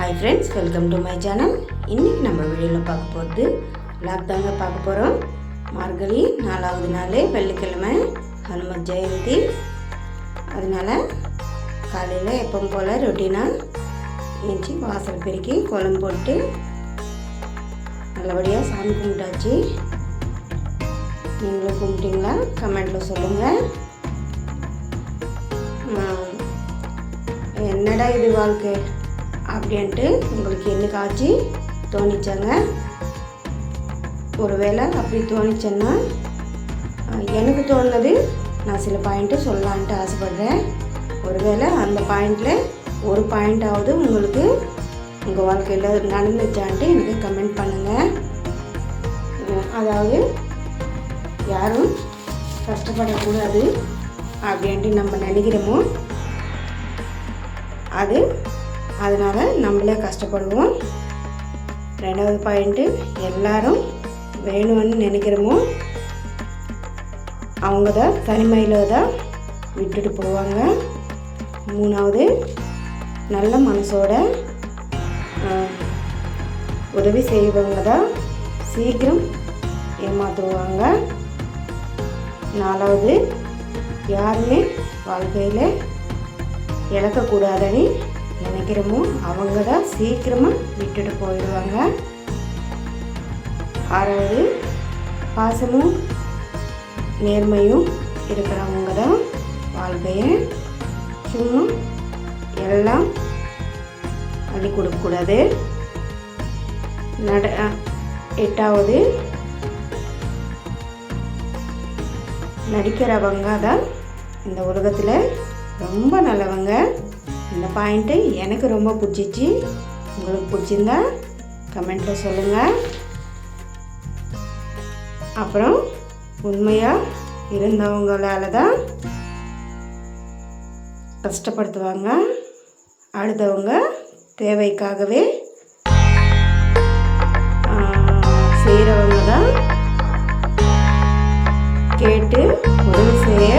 Hi friends welcome to my channel இன்றைக்கி நம்ம வீடியோவில் பார்க்க போகிறது vlog தாங்க பார்க்க போகிறோம் மார்கழி நாலாவது நாள் வெள்ளிக்கிழமை ஹனுமத் ஜெயந்தி. அதனால் காலையில் எப்பவும் போல் ரொட்டீனாக ஏஞ்சி வாசல் பெருக்கி கோலம் போட்டு நல்லபடியாக சாமி கும்பிட்டாச்சு. நீங்களும் கும்பிட்டீங்களா? கமெண்டில் சொல்லுங்கள் என்னடா இது வாழ்க்கை? அப்படின்ட்டு உங்களுக்கு என்னைக்காச்சு தோணிச்சாங்க. ஒருவேளை அப்படி தோணிச்சேன்னா எனக்கு தோணுனது நான் சில பாயிண்ட்டு சொல்லலான்ட்டு ஆசைப்படுறேன். ஒருவேளை அந்த பாயிண்டில் ஒரு பாயிண்டாவது உங்களுக்கு உங்கள் வாழ்க்கையில் நடந்துச்சான்ட்டு எனக்கு கமெண்ட் பண்ணுங்கள் அதாவது யாரும் கஷ்டப்படக்கூடாது அப்படின்ட்டு நம்ம நினைக்கிறோமோ அது அதனால் நம்மளே கஷ்டப்படுவோம். ரெண்டாவது பாயிண்ட்டு எல்லாரும் வேணும்னு நினைக்கிறோமோ அவங்க தான் தனிமையில் தான் விட்டுட்டு போவாங்க. மூணாவது நல்ல மனசோட உதவி செய்வங்க தான் சீக்கிரம் ஏமாற்றுவாங்க நாலாவது யாருமே வாழ்க்கையில் இழக்கக்கூடாதுன்னு நினைக்கிறோமோ அவங்க தான் சீக்கிரமாக விட்டுட்டு போயிடுவாங்க. ஆறாவது பாசமும் நேர்மையும் இருக்கிறவங்க தான் வாழ்க்கையை சும்மா எல்லாம் அள்ளி கொடுக்கக்கூடாது. நட எட்டாவது நடிக்கிறவங்க தான் இந்த உலகத்தில் ரொம்ப நல்லவங்க. இந்த பாயிண்ட்டு எனக்கு ரொம்ப பிடிச்சிச்சு. உங்களுக்கு பிடிச்சிருந்தா கமெண்ட்டில் சொல்லுங்கள் அப்புறம் உண்மையாக இருந்தவங்களால தான் கஷ்டப்படுத்துவாங்க. அடுத்தவங்க தேவைக்காகவே செய்கிறவங்க தான் கேட்டு உதவி செய்ய